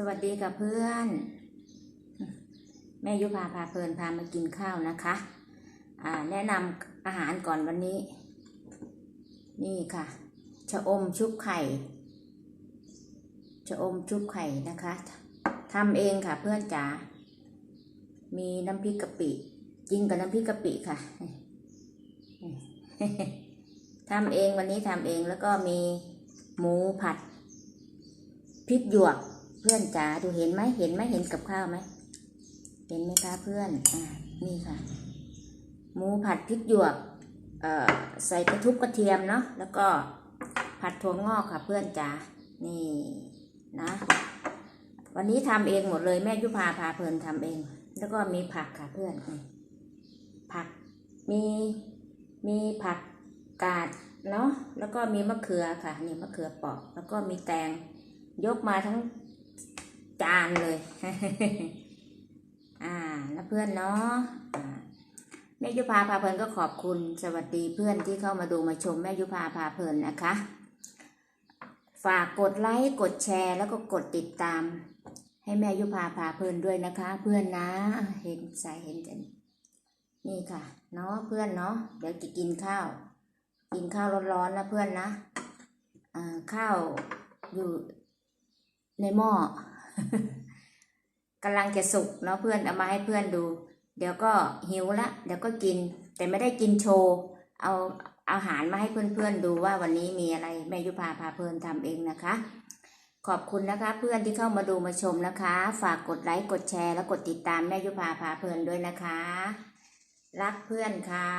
สวัสดีกับเพื่อน แม่ยุพาพาเพลินพามากินข้าวนะคะ อ่า แนะนำอาหารก่อนวันนี้ นี่ค่ะชะอมชุบไข่ชะอมชุบไข่นะคะทำเองค่ะเพื่อนจ๋ามีน้ำพริกกะปิกินกับน้ำพริกกะปิค่ะทำเองวันนี้ทำเองแล้วก็มีหมูผัดพริกหยวก พื่อนจ๋าดูเห็นไหมเห็นไหมเห็นกับข้าวไหมเห็นไหมคะเพื่อนอ่านี่ค่ะ หมูผัดพริกหยวกเอ่อใส่กระทุบกระเทียมเนาะแล้วก็ผัดถั่วงอกค่ะเพื่อนจ๋านี่นะ วันนี้ทำเองหมดเลยแม่ยุพาพาเพลินทำเอง แล้วก็มีผักค่ะเพื่อนผักมีมีผักกาดเนาะแล้วก็มีมะเขือค่ะนี่มะเขือเปราะแล้วก็มีแตงยกมาทั้ง จานเลย อ่าแล้วเพื่อนเนาะแม่ยุพาพาเพลินก็ขอบคุณสวัสดีเพื่อนที่เข้ามาดูมาชมแม่ยุพาพาเพลินนะคะ ฝากกดไลค์กดแชร์ แล้วก็กดติดตาม ให้แม่ยุพาพาเพลินด้วยนะคะ เพื่อนนะเห็นใส่เห็นกันนี่ค่ะเนาะเพื่อนเนาะเดี๋ยวจะกินข้าว กินข้าวร้อนๆนะเพื่อนนะอ่าข้าวอยู่ในหม้อ กำลังจะสุกเนาะเพื่อนเอามาให้เพื่อนดู เดี๋ยวก็หิวละ เดี๋ยวก็กิน แต่ไม่ได้กินโชว์เอาอาหารมาให้เพื่อนๆดูว่าวันนี้มีอะไรแม่ยุพาพาเพลินทำเองนะคะ ขอบคุณนะคะ เพื่อนที่เข้ามาดูมาชมนะคะ ฝากกดไลค์กดแชร์แล้วกดติดตามแม่ยุพาพาเพลินด้วยนะคะ รักเพื่อนค่ะ